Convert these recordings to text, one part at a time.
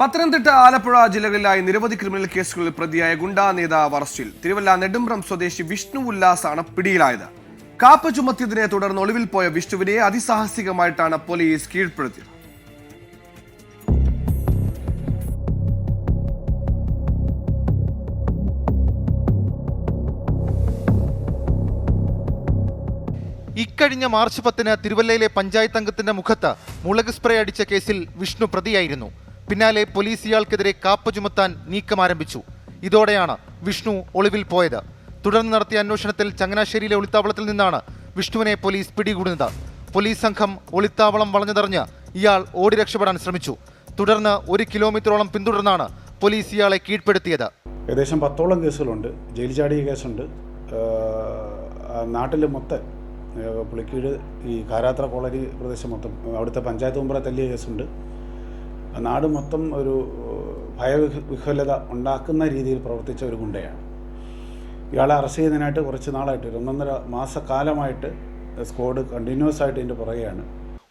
പത്തനംതിട്ട ആലപ്പുഴ ജില്ലകളിലായി നിരവധി ക്രിമിനൽ കേസുകളിൽ പ്രതിയായ ഗുണ്ടാ നേതാവ് അറസ്റ്റിൽ. തിരുവല്ല നെടുമ്പ്രം സ്വദേശി വിഷ്ണു ഉല്ലാസാണ് പിടിയിലായത്. കാപ്പ് ചുമത്തിയതിനെ തുടർന്ന് ഒളിവിൽ പോയ വിഷ്ണുവിനെ അതിസാഹസികമായിട്ടാണ് പോലീസ് കീഴ്പ്പെടുത്തിയത്. ഇക്കഴിഞ്ഞ മാർച്ച് പത്തിന് തിരുവല്ലയിലെ പഞ്ചായത്ത് അംഗത്തിന്റെ മുഖത്ത് മുളക് സ്പ്രേ അടിച്ച കേസിൽ വിഷ്ണു പ്രതിയായിരുന്നു. പിന്നാലെ പോലീസ് ഇയാൾക്കെതിരെ കാപ്പ ചുമത്താൻ നീക്കം ആരംഭിച്ചു. ഇതോടെയാണ് വിഷ്ണു ഒളിവിൽ പോയത്. തുടർന്ന് നടത്തിയ അന്വേഷണത്തിൽ ചങ്ങനാശ്ശേരിയിലെ ഒളിത്താവളത്തിൽ നിന്നാണ് വിഷ്ണുവിനെ പോലീസ് പിടികൂടുന്നത്. പോലീസ് സംഘം ഒളിത്താവളം വളഞ്ഞതറിഞ്ഞ് ഇയാൾ ഓടി രക്ഷപ്പെടാൻ ശ്രമിച്ചു. തുടർന്ന് ഒരു കിലോമീറ്ററോളം പിന്തുടർന്നാണ് പോലീസ് ഇയാളെ കീഴ്പ്പെടുത്തിയത്. ഏകദേശം പത്തോളം കേസുകളുണ്ട്. ജയിൽ ചാടിയ കേസുണ്ട് നാട്ടിൽ മൊത്തം പുളിക്കീട് ഈ കാരാത്ര കോളനി പ്രദേശം മൊത്തം അവിടുത്തെ പഞ്ചായത്ത് മുമ്പ് തല്ലിയ കേസുണ്ട്. നാട് മൊത്തം ഒരു ഭയവിഹ്വലത ഉണ്ടാക്കുന്ന രീതിയിൽ പ്രവർത്തിച്ച ഒരു ഗുണ്ടയാണ്. ഇയാളെ അറസ്റ്റ് ചെയ്യുന്നതിനായിട്ട് കുറച്ച് നാളായിട്ട് ഒരു ഒന്നൊന്നര മാസക്കാലമായിട്ട് സ്ക്വാഡ് കണ്ടിന്യൂസ് ആയിട്ട് ഇതിന്റെ പുറകെയാണ്.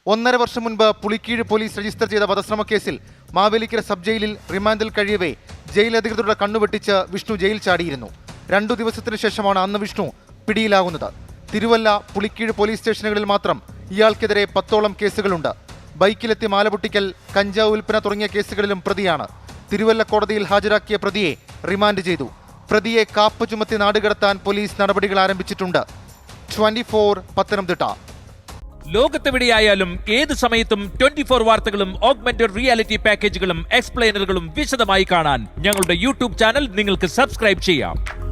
ഒന്നര വർഷം മുൻപ് പുളിക്കീഴ് പോലീസ് രജിസ്റ്റർ ചെയ്ത വധശ്രമ കേസിൽ മാവേലിക്കര സബ് ജയിലിൽ റിമാൻഡിൽ കഴിയവേ ജയിൽ അധികൃതരുടെ കണ്ണുവെട്ടിച്ച് വിഷ്ണു ജയിൽ ചാടിയിരുന്നു. രണ്ടു ദിവസത്തിനു ശേഷമാണ് അന്ന് വിഷ്ണു പിടിയിലാകുന്നത് തിരുവല്ല പുളിക്കീഴ് പോലീസ് സ്റ്റേഷനുകളിൽ മാത്രം ഇയാൾക്കെതിരെ പത്തോളം കേസുകളുണ്ട്. ബൈക്കിലെത്തി മാലപൊട്ടിക്കൽ കഞ്ചാവ് വിൽപ്പന തുടങ്ങിയ കേസുകളിലും പ്രതിയാണ്. തിരുവല്ല കോടതിയിൽ ഹാജരാക്കിയ പ്രതിയെ റിമാൻഡ് ചെയ്തു. പ്രതിയെ കാപ്പ് ചുമത്തി നാടുകടത്താൻ പോലീസ് നടപടികൾ ആരംഭിച്ചിട്ടുണ്ട്. ട്വന്റി പത്തനംതിട്ട. ലോകത്തെവിടെയായാലും ഏത് സമയത്തും ട്വന്റി ഫോർ വാർത്തകളും ഓഗ്മെന്റഡ് റിയാലിറ്റി പാക്കേജുകളും എക്സ്പ്ലെയിനറുകളും വിശദമായി കാണാൻ ഞങ്ങളുടെ യൂട്യൂബ് ചാനൽ നിങ്ങൾക്ക് സബ്സ്ക്രൈബ് ചെയ്യാം.